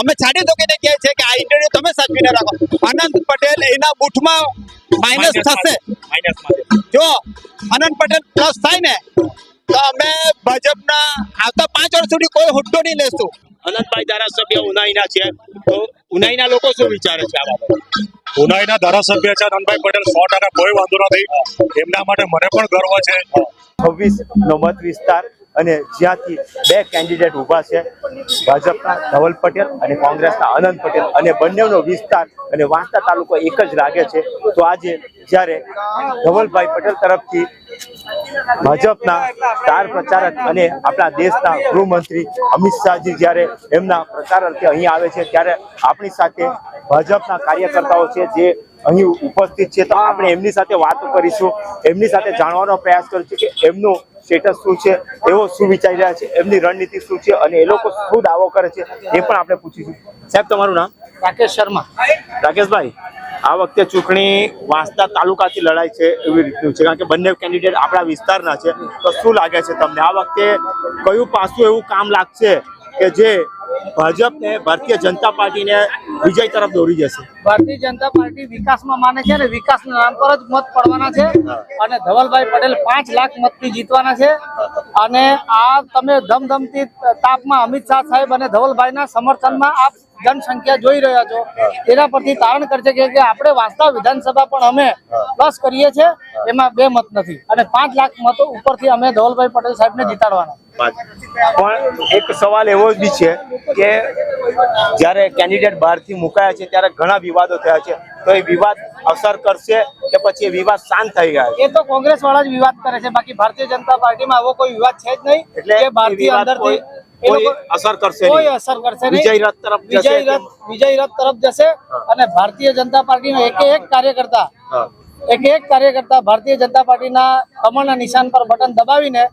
અમે છાડી તો કહીને કહે છે કે આ ઇન્ટરવ્યુ તમે સાચવીને રાખો. અનંત પટેલ એના બૂથમાં માઇનસ થશે. જો અનંત પટેલ પ્લસ થાય ને તો અમે ભાજપના આવતા પાંચ વર્ષ સુધી કોઈ હુદ્દો નહીં લેશું. અનંતભાઈ ધારાસભ્ય ઉનાઈના છે. તો ઉનાઈના લોકો શું વિચારે છે આ બાબતે? ઉનાઈના ધારાસભ્ય છે અનંતભાઈ પટેલ સો ટકા કોઈ વાંધો નથી. એમના માટે મને પણ ગર્વ છે. છવ્વીસ નો મત વિસ્તાર અને જ્યાંથી બે કેન્ડિડેટ ઊભા છે, ભાજપના ધવલ પટેલ અને કોંગ્રેસના અનંત પટેલ. અને બંનેનો વિસ્તાર અને વાંસદા તાલુકો એક જ લાગે છે. તો આજે જ્યારે ધવલભાઈ પટેલ તરફથી ભાજપના સ્ટાર પ્રચારક અને આપણા દેશના ગૃહમંત્રી અમિત શાહજી જ્યારે એમના પ્રચાર અર્થે અહીં આવે છે ત્યારે આપણી સાથે ભાજપના કાર્યકર્તાઓ છે જે અહીં ઉપસ્થિત છે. તો આપણે એમની સાથે વાતો કરીશું એમની સાથે જાણવાનો પ્રયાસ કરીશું કે એમનું સ્ટેટસ શું છે એવો શું વિચારી રહ્યા છે એમની રણનીતિ શું છે અને એ લોકો શું દાવો કરે છે એ પણ આપણે પૂછીશું. સાહેબ તમારું નામ? રાકેશ શર્મા. રાકેશભાઈ આ વખતે ચૂંટણી વાંસદા તાલુકાથી લડાઈ છે એવી રીતનું છે. કારણ કે બંને કેન્ડિડેટ આપણા વિસ્તારના છે. તો શું લાગે છે તમને? આ વખતે કયું પાસું એવું કામ લાગશે કે જે ભાજપને ભારતીય જનતા પાર્ટીને વિજય તરફ દોરી જશે? ભારતીય જનતા પાર્ટી વિકાસમાં માને છે અને વિકાસના નામ પર જ મત પડવાના છે. અને ધવલભાઈ પટેલ પાંચ લાખ મતથી જીતવાના છે. અને આ તમે ધમધમતી તાપમાં અમિત શાહ સાહેબ અને ધવલભાઈના સમર્થનમાં આપ જનસંખ્યા જોઈ રહ્યા છો. એના પરથી તારણ કરશે કે આપણે વાસ્તવ વિધાનસભા પણ અમે પ્લસ કરીએ છીએ. એમાં બે મત નથી. અને પાંચ લાખ મતો ઉપરથી અમે ધવલભાઈ પટેલ સાહેબને જીતાડવાના. પણ એક સવાલ એવો બી છે કે જ્યારે કેન્ડિડેટ બહારથી મુકાયા છે ત્યારે ઘણા વિવાદો થયા છે. તો એ વિવાદ અસર કરશે કે પછી એ વિવાદ શાંત થઈ ગયા એ તો કોંગ્રેસ વાળા જ વિવાદ કરે છે. બાકી ભારતીય જનતા પાર્ટીમાં આવો કોઈ વિવાદ છે જ નહીં. એટલે ભારતીય અંદરથી કોઈ- એ લોકો- કોઈ અસર કરશે કોઈ અસર કરશે નહીં. વિજય રથ તરફ વિજય રથ વિજય રથ તરફ જશે અને ભારતીય જનતા પાર્ટીનો એક એક કાર્યકર્તા એક એક કાર્યકર્તા ભારતીય જનતા પાર્ટીના કમળના નિશાન પર બટન દબાવીને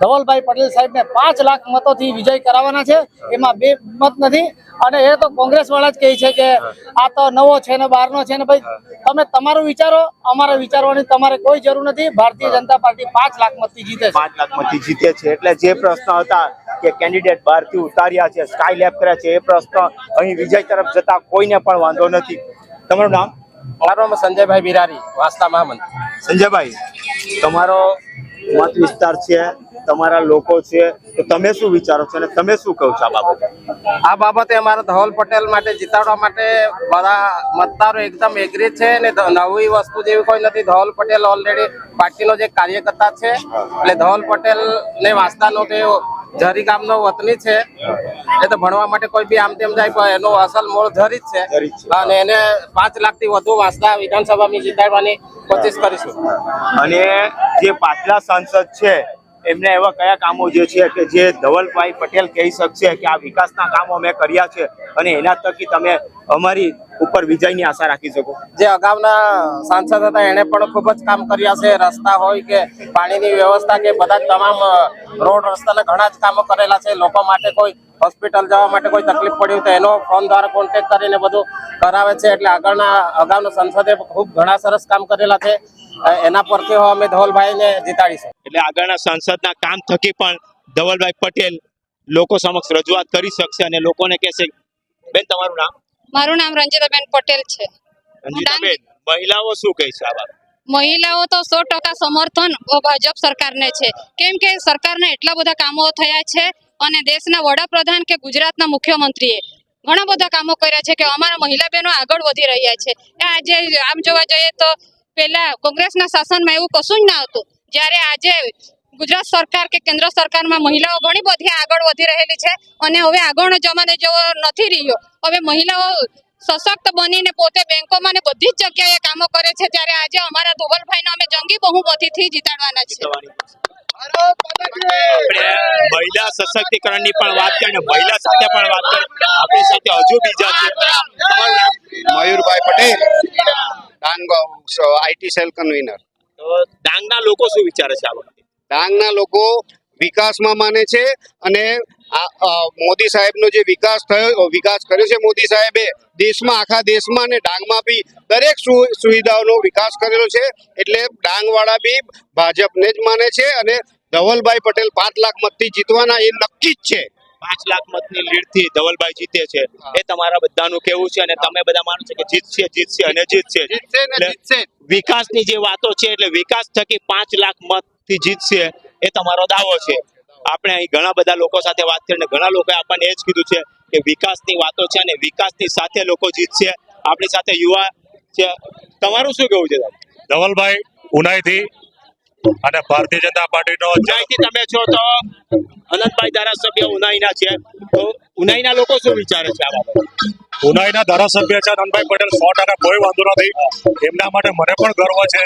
ધવલભાઈ પટેલ સાહેબને પાંચ લાખ મતોથી વિજય કરાવવાના છે. એમાં બે મત નથી. અને એ તો કોંગ્રેસ વાળા જ કહે છે કે આ તો નવો છે ને બહારનો છે ને ભાઈ તમે તમારું વિચારો અમારે વિચારવાની તમારે કોઈ જરૂર નથી. ભારતીય જનતા પાર્ટી પાંચ લાખ મતથી જીતે પાંચ લાખ મતથી જીતે છે એટલે જે પ્રશ્ન હતા કે કેન્ડિડેટ બહારથી ઉતાર્યા છે સ્કાય લેબ કર્યા છે એ પ્રશ્ન અહીં વિજય તરફ જતા કોઈને પણ વાંધો નથી. તમારું નામ? મારું નામ સંજયભાઈ બિરારી વાસ્તા મહામંત. સંજયભાઈ તમારો મત વિસ્તાર છે તમારા લોકો છે તો તમે શું વિચારો છો અને તમે શું કહો છો આ બાબતે? આ બાબતે અમારા ધવલ પટેલ માટે જીતાડવા માટે બધા મતદારો એકદમ એગ્રી છે અને નવી વસ્તુ જેવી કોઈ નથી. ધવલ પટેલ ઓલરેડી પાર્ટીનો જે કાર્યકર્તા છે એટલે ધવલ પટેલ ને વાસ્તાનો તે ઝરી ગામનો વતની છે. એ તો ભણવા માટે કોઈ બી આમ તેમ જાય પણ એનો અસલ મૂળ ઝરી જ છે. અને એને પાંચ લાખથી વધુ વાંચતા વિધાનસભામાં જીતાડવાની કોશિશ કરીશું. અને જે પાછલા સાંસદ છે એમને એવા કયા કામો જે છે કે જે ધવલભાઈ પટેલ કહી શકશે કે આ વિકાસના કામો અમે કર્યા છે અને એના થકી તમે અમારી ઉપર વિજયની આશા રાખી શકો. જે અગાઉના સાંસદ હતા એને પણ ખૂબ જ કામ કર્યા છે. રસ્તા હોય કે પાણીની વ્યવસ્થા કે બધા તમામ રોડ રસ્તાના ઘણા જ કામો કરેલા છે. લોકો માટે કોઈ હોસ્પિટલ જવા માટે કોઈ તકલીફ પડી તો એનો ફોન દ્વારા કોન્ટેક્ટ કરીને બધું કરાવે છે. એટલે આગળના, અગાઉના સંસદે ખૂબ ઘણા સરસ કામ કરેલા છે. એના પરથી હવે અમે ધવલભાઈને જીતાડીશું. એટલે આગળના સંસદના કામ થકી પણ ધવલભાઈ પટેલ લોકો સમક્ષ રજૂઆત કરી શકશે અને લોકોને કહેશે બેન તમારું નામ? મારું નામ રંજીતાબેન પટેલ છે. રંજીતાબેન મહિલાઓ શું કહે છે આ મહિલાઓ તો સો ટકા સમર્થન ભાજપ સરકારને છે. કેમ કે સરકારના એટલા બધા કામો થયા છે અને દેશના વડાપ્રધાન કે ગુજરાતના મુખ્યમંત્રીએ ઘણા બધા કામો કર્યા છે કે અમારા મહિલા બહેનો આગળ વધી રહ્યા છે. આજે આમ જોવા જઈએ તો પેલા કોંગ્રેસના શાસનમાં એવું કશું જ ના હતું. જ્યારે આજે ગુજરાત સરકાર કે કેન્દ્ર સરકારમાં મહિલાઓ ઘણી બધી આગળ વધી રહેલી છે અને હવે આગળનો જમાનો જેવો નથી રહ્યો. હવે મહિલાઓ સશક્ત બનીને પોતે બેંકોમાં ને બધી જ જગ્યાએ કામો કરે છે. ત્યારે આજે અમારા ધોવલભાઈને અમે જંગી બહુમતીથી જીતાડવાના છે આપણે મહિલા સશક્તિકરણની પણ વાત કરીને મહિલા સાથે પણ વાત કરી. આપણી સાથે હજુ બીજા છે. Mayurbhai Patel. Dang IT cell convener ડાંગના લોકો શું વિચારે છે આ ડાંગના લોકો વિકાસમાં માને છે અને આ મોદી સાહેબનો જે વિકાસ થયો વિકાસ કર્યો છે મોદી સાહેબે દેશમાં આખા દેશમાં અને ડાંગમાં બી દરેક સુવિધાઓનો વિકાસ કરેલો છે. એટલે ડાંગવાળા બી ભાજપને જ માને છે અને ધવલભાઈ પટેલ પાંચ લાખ મતથી જીતવાના એ નક્કી જ છે. પાંચ લાખ મતની લીડથી ધવલભાઈ જીતે છે. એ તમારા બધાનું કેવું છે અને તમે બધા માનો છો કે જીતશે જીતશે અને જીતશે. એટલે વિકાસની જે વાતો છે એટલે વિકાસ થકી પાંચ લાખ મતથી જીતશે એ તમારો દાવો છે. આપણે અહીં ઘણા બધા લોકો સાથે વાત કરીને ઘણા લોકોએ આપણને એ જ કીધું છે કે વિકાસની વાતો છે અને વિકાસની સાથે લોકો જીતશે. આપણી સાથે યુવા છે. તમારું શું કેવું છે? ધવલભાઈ ઉનાઈથી અને ભારતીય જનતા પાર્ટીનો નો ઉનાઈથી તમે છો તો? અનંતભાઈ ધારાસભ્ય ઉનાઈના છે. તો ઉનાઈના લોકો શું વિચારે છે આ બાબતે? ઉનાઈના ધારાસભ્ય છે અનંતભાઈ પટેલ સો ટકા કોઈ વાંધો નથી. એમના માટે મને પણ ગર્વ છે.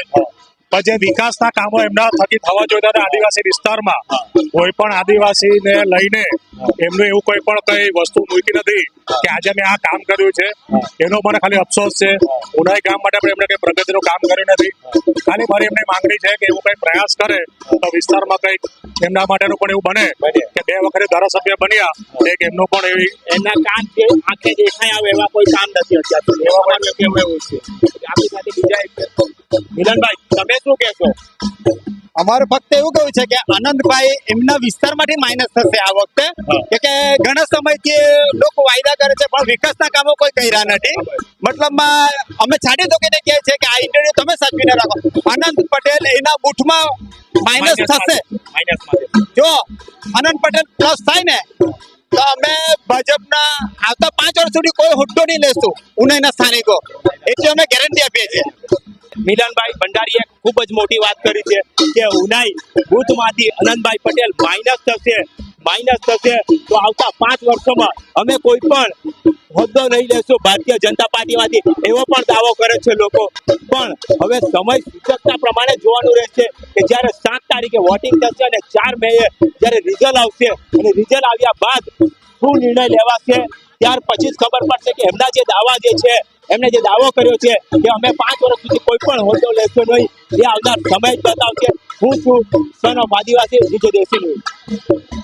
પણ જે વિકાસના કામો એમના થકી થવા જોઈએ આદિવાસી વિસ્તારમાં કોઈ પણ આદિવાસીને લઈને એમનું એવું કોઈ પણ કઈ વસ્તુ મૂકી નથી કે આજે મેં આ કામ કર્યું છે. એનો મને ખાલી અફસોસ છે. ઉનાઈ ગામ માટે પણ એમણે કઈ પ્રગતિનું કામ કર્યું નથી. ખાલી મારી એમની માંગણી છે કે એવું કઈ પ્રયાસ કરે તો વિસ્તારમાં કંઈક એમના માટેનું પણ એવું બને કે બે વખતે ધારાસભ્ય બન્યા એક એમનું પણ એવી એમના કામ કે આંખે દેખાય આવે એવા કોઈ કામ નથી અત્યારે એવા કામ કેવું એવું છે આપણી સાથે બીજા એક મિલનભાઈ તમે શું કહેશો? અમારે ફક્ત એવું કહ્યું છે કે આનંદભાઈ એમના વિસ્તારમાંથી માઇનસ થશે આ વખતે. કે કે ઘણા સમયથી લોકો વાયદા કરે છે પણ વિકાસના કામો કોઈ કર્યા નથી. મતલબમાં અમે છાડી દોકીને કહે છે કે આ ઇન્ટરવ્યુ તમે સાચવીને રાખો. આનંદ પટેલ એના બૂથમાં માઇનસ થશે. જો આનંદ પટેલ પ્લસ થાય ને તો અમે ભાજપના આવતા પાંચ વર્ષ સુધી કોઈ હોદ્દો નહીં લેશું. ઉનાઈના સ્થાનિકો. એટલે અમે ગેરંટી આપીએ છીએ. મિલનભાઈ ભંડારીએ ખૂબ જ મોટી વાત કરી છે કે ઉનાઈ બુથમાંથી અનંતભાઈ પટેલ માઇનસ થશે માઇનસ થશે. તો આવતા પાંચ વર્ષોમાં અમે કોઈ પણ હોદ્દો નહીં લેશું. ભારતીય જનતા પાર્ટીમાંથી એવો પણ દાવો કરે છે લોકો. પણ હવે સમય સૂચકતા પ્રમાણે જોવાનું રહેશે કે જ્યારે સાત તારીખે વોટિંગ થશે અને ચાર મે જ્યારે રિઝલ્ટ આવશે અને રિઝલ્ટ આવ્યા બાદ શું નિર્ણય લેવાશે, ત્યાર પછી જ ખબર પડશે કે એમના જે દાવા જે છે એમને જે દાવો કર્યો છે કે અમે પાંચ વર્ષ સુધી કોઈ પણ હોદ્દો લેશો નહીં, એ આવનાર સમય જ બતાવશે હું છું સન ઓફ આદિવાસી હું છું દેશી ન્યૂઝ